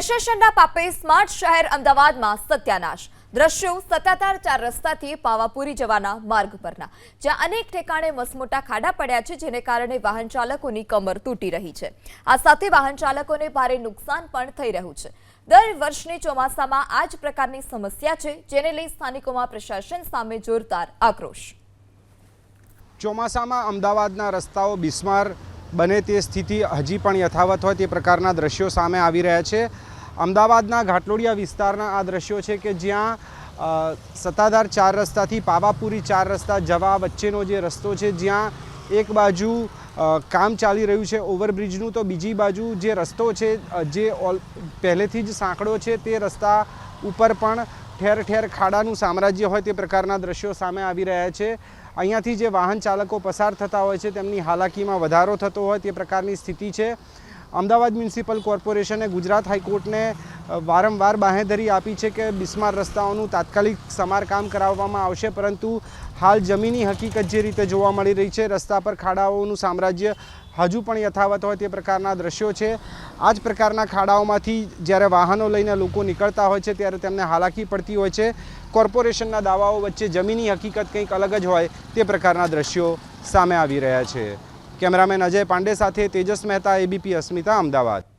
પ્રશાસનના પાપે smart શહેર અમદાવાદમાં સત્યાનાશ. દ્રશ્યો સત્તાધાર ચાર રસ્તાથી પાવાપુરી જવાના માર્ગ પરના. જ્યાં અનેક ઠેકાણે મસમોટા ખાડા પડ્યા છે, જેને કારણે વાહન ચાલકોની કમર તૂટી રહી છે. આ સાથે વાહન ચાલકોને ભારે નુકસાન પણ થઈ રહ્યું છે. દર વર્ષની ચોમાસામાં આ જ પ્રકારની સમસ્યા છે, જેને લઈ સ્થાનિકોમાં પ્રશાસન સામે જોરદાર આક્રોશ. ચોમાસામાં અમદાવાદના રસ્તાઓ બિસ્માર બને તે સ્થિતિ હજી પણ યથાવત હોય તે પ્રકારના દ્રશ્યો સામે આવી રહ્યા છે. અમદાવાદના ઘાટલોડિયા વિસ્તારના આ દ્રશ્યો છે કે જ્યાં સત્તાધાર ચાર રસ્તાથી પાવાપુરી ચાર રસ્તા જવા વચ્ચેનો જે રસ્તો છે જ્યાં એક બાજુ કામ ચાલી રહ્યું છે ઓવરબ્રિજનું, તો બીજી બાજુ જે રસ્તો છે જે ઓલ, પહેલેથી જ સાંકડો છે તે રસ્તા ઉપર પણ ઠેર ઠેર ખાડાનું સામ્રાજ્ય હોય તે પ્રકારના દ્રશ્યો સામે આવી રહ્યા છે. અહીંયાથી જે વાહન ચાલકો પસાર થતા હોય છે, તેમની હાલાકીમાં વધારો થતો હોય તે પ્રકારની સ્થિતિ છે. અમદાવાદ મ્યુનિસિપલ કોર્પોરેશને ગુજરાત હાઈકોર્ટને વારંવાર બાંહેધરી આપી છે કે બિસ્માર રસ્તાઓનું તાત્કાલિક સમારકામ કરાવવામાં આવશે, પરંતુ હાલ જમીની હકીકત જે રીતે જોવા મળી રહી છે, રસ્તા પર ખાડાઓનું સામ્રાજ્ય હજુ પણ યથાવત હોય તે પ્રકારના દ્રશ્યો છે. આ જ પ્રકારના ખાડાઓમાંથી જ્યારે વાહનો લઈને લોકો નીકળતા હોય છે, ત્યારે તેમને હાલાકી પડતી હોય છે. કોર્પોરેશનના દાવાઓ વચ્ચે જમીની હકીકત કંઈક અલગ જ હોય તે પ્રકારના દ્રશ્યો સામે આવી રહ્યા છે. કેમેરામેન અજય પાંડે સાથે તેજસ મહેતા એબીપી અસ્મિતા અમદાવાદ.